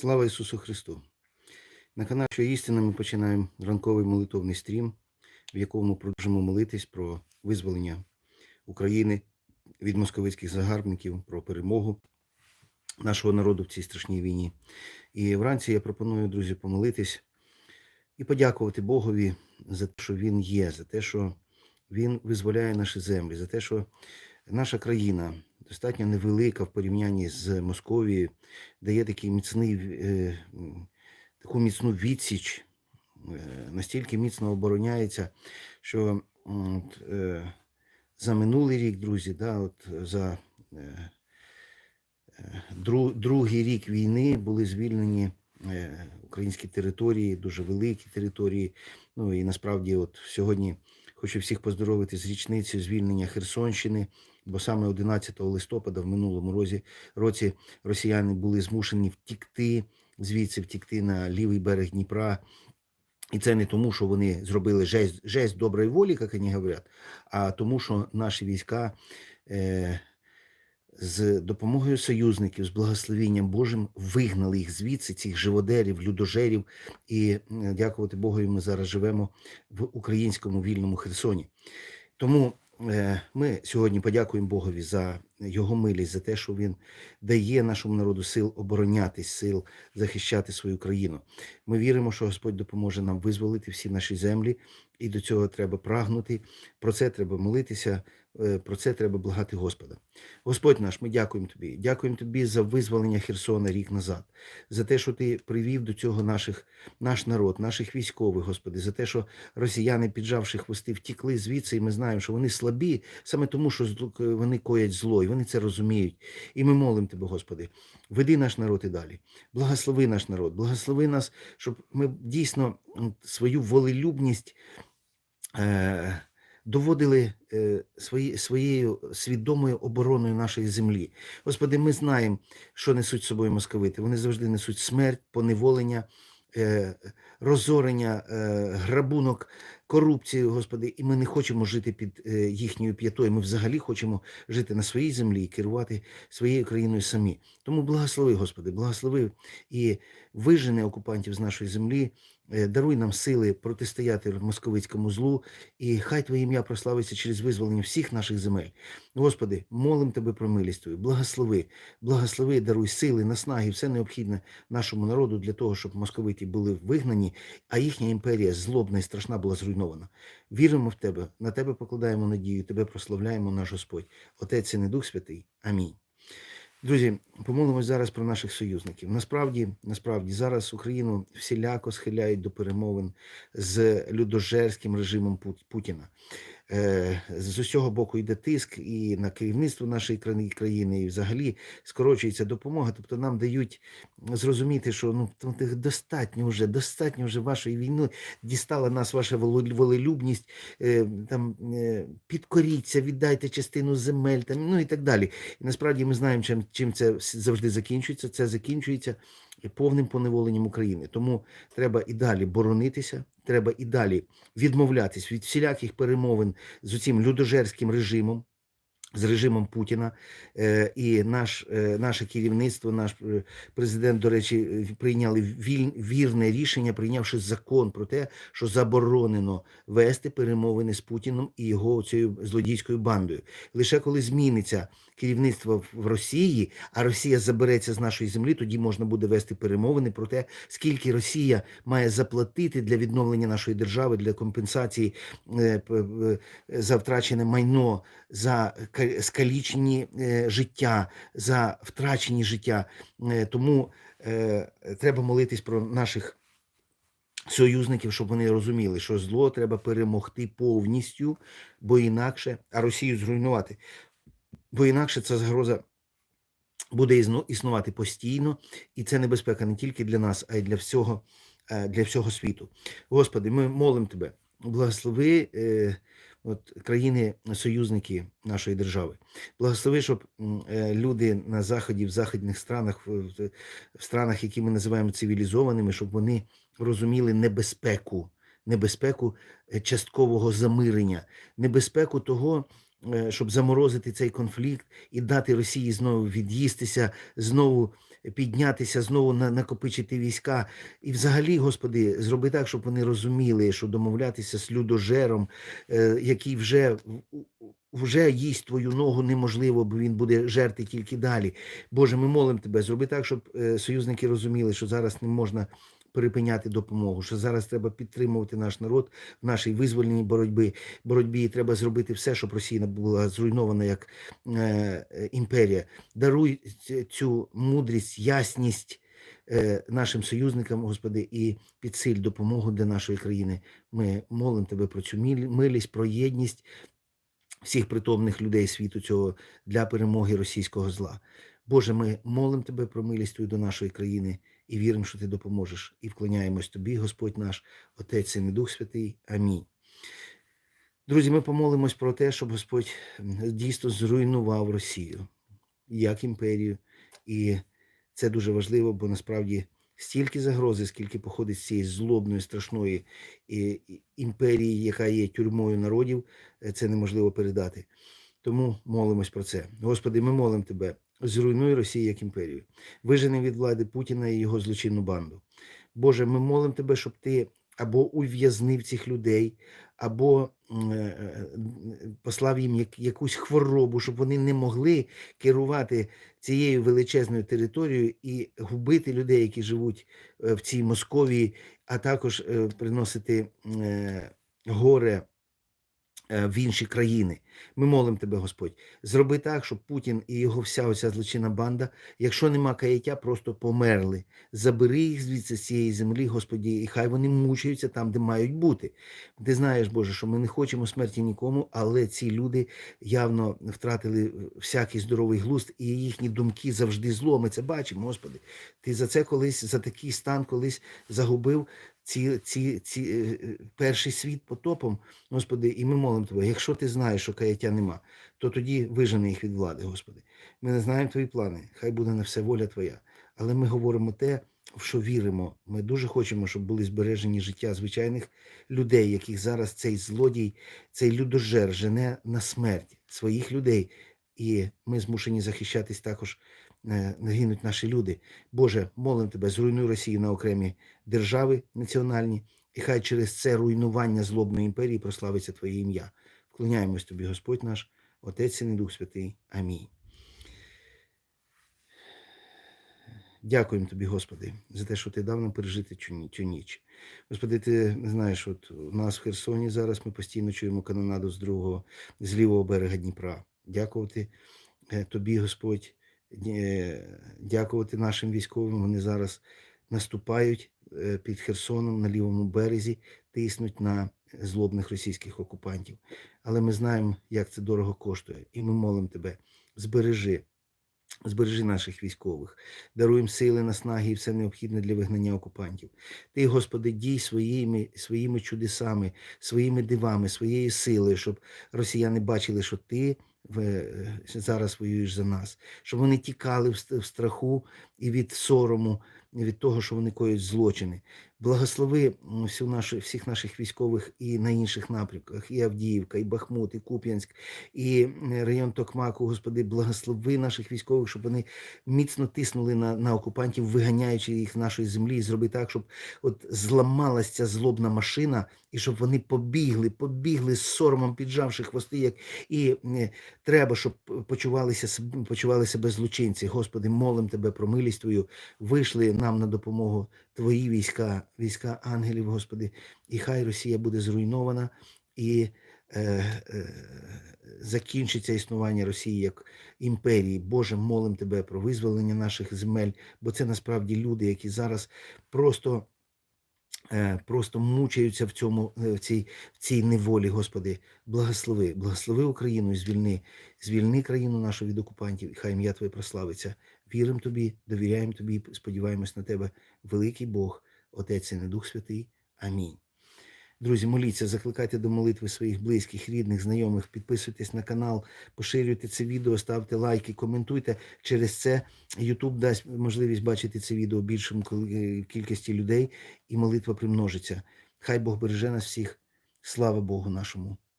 Слава Ісусу Христу! На каналі «Що істина» ми починаємо ранковий молитовний стрім, в якому продовжимо молитись про визволення України від московицьких загарбників, про перемогу нашого народу в цій страшній війні. І вранці я пропоную, друзі, помолитись і подякувати Богові за те, що Він є, за те, що Він визволяє наші землі, за те, що наша країна достатньо невелика в порівнянні з Московією, дає такий міцний, е, таку міцну відсіч, е, настільки міцно обороняється, що от, е, за минулий рік, друзі, да, от за дру- другий рік війни були звільнені українські території, дуже великі території. Ну і насправді, от сьогодні хочу всіх поздоровити з річницею звільнення Херсонщини, бо саме 11 листопада в минулому розі, році росіяни були змушені втікти звідси, втікти на лівий берег Дніпра. І це не тому, що вони зробили жесть, жесть доброї волі, як вони говорять, а тому, що наші війська е, з допомогою союзників, з благословенням Божим вигнали їх звідси, цих живодерів, людожерів. І дякувати Богу, ми зараз живемо в українському вільному Херсоні. Тому е, ми сьогодні подякуємо Богові за його милість, за те, що він дає нашому народу сил оборонятись, сил захищати свою країну. Ми віримо, що Господь допоможе нам визволити всі наші землі, і до цього треба прагнути. Про це треба молитися, е, про це треба благати Господа. Господь наш, ми дякуємо тобі. Дякуємо тобі за визволення Херсона рік назад, за те, що ти привів до цього наших, наш народ, наших військових, Господи, за те, що росіяни, піджавши хвости, втікли звідси, і ми знаємо, що вони слабі саме тому, що вони коять зло, вони це розуміють. І ми молимо тебе, Господи, веди наш народ і далі. Благослови наш народ, благослови нас, щоб ми дійсно свою волелюбність е, доводили е, свої, своєю свідомою обороною нашої землі. Господи, ми знаємо, що несуть з собою московити. Вони завжди несуть смерть, поневолення, е, розорення, е, грабунок, корупцію, Господи, і ми не хочемо жити під е, їхньою п'ятою. Ми взагалі хочемо жити на своїй землі і керувати своєю країною самі. Тому благослови, Господи, благослови і вижени окупантів з нашої землі. Е, Даруй нам сили протистояти московицькому злу, і хай Твоє ім'я прославиться через визволення всіх наших земель. Господи, молим Тебе про милість Твою, благослови, благослови, даруй сили, наснаги, все необхідне нашому народу для того, щоб московиті були вигнані, а їхня імперія злобна і страшна була зруйнована. Віримо в Тебе, на Тебе покладаємо надію, Тебе прославляємо, наш Господь, Отець і не Дух Святий. Амінь. Друзі, помолимось зараз про наших союзників. Насправді, насправді, зараз Україну всіляко схиляють до перемовин з людожерським режимом Пут- Путіна. Е, З усього боку йде тиск і на керівництво нашої країни- і взагалі скорочується допомога. Тобто нам дають зрозуміти, що ну достатньо вже, достатньо вже вашої війни дістала нас ваша волелюбність. е, Там е, підкоріться, віддайте частину земель, там ну і так далі. І насправді ми знаємо, чим, чим це завжди закінчується. Це закінчується повним поневоленням України. Тому треба і далі боронитися, треба і далі відмовлятись від всіляких перемовин з цим людожерським режимом. З режимом Путіна е, і наш, е, наше керівництво, наш е, президент, до речі, прийняли віль, вірне рішення, прийнявши закон про те, що заборонено вести перемовини з Путіном і його цією злодійською бандою. Лише коли зміниться керівництво в- Росії, а Росія забереться з нашої землі, тоді можна буде вести перемовини про те, скільки Росія має заплатити для відновлення нашої держави, для компенсації за втрачене майно, за скалічені е, життя, за втрачені життя. Е, Тому е, треба молитись про наших союзників, щоб вони розуміли, що зло треба перемогти повністю, бо інакше, а Росію зруйнувати. Бо інакше ця загроза буде існувати постійно, і це небезпека не тільки для нас, а й для всього, для всього світу. Господи, ми молимо Тебе, благослови от, країни-союзники нашої держави. Благослови, щоб е, люди на заході, в західних странах, в, странах, які ми називаємо цивілізованими, щоб вони розуміли небезпеку, небезпеку е, часткового замирення, небезпеку того, щоб заморозити цей конфлікт і дати Росії знову від'їстися, знову піднятися знову накопичити війська. І взагалі, Господи, зроби так, щоб вони розуміли, що домовлятися з людожером, е, який вже вже їсть твою ногу неможливо, бо він буде жерти тільки далі. Боже, ми молимо тебе, зроби так, щоб е, союзники розуміли, що зараз не можна припиняти допомогу, що зараз треба підтримувати наш народ в нашій визвольній боротьбі. боротьбі. І треба зробити все, щоб Росія була зруйнована як е, імперія. Даруй цю мудрість, ясність е, нашим союзникам, Господи, і підсиль допомогу для нашої країни. Ми молимо Тебе про цю милість, про єдність всіх притомних людей світу цього для перемоги російського зла. Боже, ми молимо Тебе про милість до нашої країни і віримо, що Ти допоможеш. І вклоняємось Тобі, Господь наш, Отець і Дух Святий. Амінь. Друзі, ми помолимось про те, щоб Господь дійсно зруйнував Росію як імперію. І це дуже важливо, бо насправді стільки загрози, скільки походить з цієї злобної, страшної імперії, яка є тюрмою народів, е, це неможливо передати. Тому молимось про це. Господи, ми молимо Тебе, зруйнуй Росію як імперію, вижени від влади Путіна і його злочинну банду. Боже, ми молимо Тебе, щоб Ти або ув'язнив цих людей, або е, е, послав їм як- якусь хворобу, щоб вони не могли керувати цією величезною територією і губити людей, які живуть е, в цій Московії, а також приносити горе в інші країни. Ми молимо тебе, Господь, зроби так, щоб Путін і його вся оця злочинна банда, якщо нема каяття, просто померли. Забери їх звідси з цієї землі, Господі, і хай вони мучаються там, де мають бути. Ти знаєш, Боже, що ми не хочемо смерті нікому, але ці люди явно втратили всякий здоровий глузд, і їхні думки завжди зло. Ми це бачимо, Господи. Ти за це колись, за такий стан колись загубив ці, ці, ці е, е, перший світ потопом, Господи, і ми молимо Тебе, якщо ти знаєш, що каяття нема, то тоді вижени їх від влади, Господи. Ми не знаємо Твої плани, хай буде на все воля Твоя. Але ми говоримо те, в що віримо. Ми дуже хочемо, щоб були збережені життя звичайних людей, яких зараз цей злодій, цей людожер жене на смерть своїх людей. І ми змушені захищатись також, гинуть наші люди. Боже, молимо Тебе, зруйнуй Росію на окремі держави національні, і хай через це руйнування злобної імперії прославиться Твоє ім'я. Вклоняємось Тобі, Господь наш, Отець і Дух Святий. Амінь. Дякуємо тобі, Господи, за те, що ти дав нам пережити цю ніч. Господи, ти знаєш, от у нас в Херсоні зараз ми постійно чуємо канонаду з другого, з лівого берега Дніпра. Дякувати е, тобі, Господь, дякувати нашим військовим. Вони зараз наступають е, під Херсоном на лівому березі, тиснуть на злобних російських окупантів. Але ми знаємо, як це дорого коштує, і ми молимо тебе, збережи. Збережи наших військових, даруй сили, наснаги і все необхідне для вигнання окупантів. Ти, Господи, дій своїми, своїми чудесами, своїми дивами, своєю силою, щоб росіяни бачили, що ти е, зараз воюєш за нас, щоб вони тікали в страху і від сорому, і від того, що вони коють злочини. Благослови всю нашу, всіх наших військових і на інших напрямках, і Авдіївка, і Бахмут, і Куп'янськ, і район Токмаку, Господи, благослови наших військових, щоб вони міцно тиснули на, на окупантів, виганяючи їх з нашої землі, і зроби так, щоб от зламалася ця злобна машина, і щоб вони побігли, побігли з соромом, піджавши хвости, як і треба, щоб почувалися почували себе злочинці. Господи, молим тебе про милість Твою. Вийшли нам на допомогу Твої війська, війська ангелів, Господи, і хай Росія буде зруйнована і е, е, закінчиться існування Росії як імперії. Боже, молим тебе про визволення наших земель, бо це насправді люди, які зараз просто. е, Просто мучаються в цьому е, в цій, в цій неволі, Господи, благослови, благослови Україну і звільни, звільни країну нашу від окупантів, і хай ім'я Твоє прославиться. Віримо Тобі, довіряємо Тобі, сподіваємось на Тебе, великий Бог, Отець і на Дух Святий. Амінь. Друзі, моліться, закликайте до молитви своїх близьких, рідних, знайомих, підписуйтесь на канал, поширюйте це відео, ставте лайки, коментуйте. Через це YouTube дасть можливість бачити це відео більшому кількості людей, і молитва примножиться. Хай Бог береже нас всіх. Слава Богу нашому.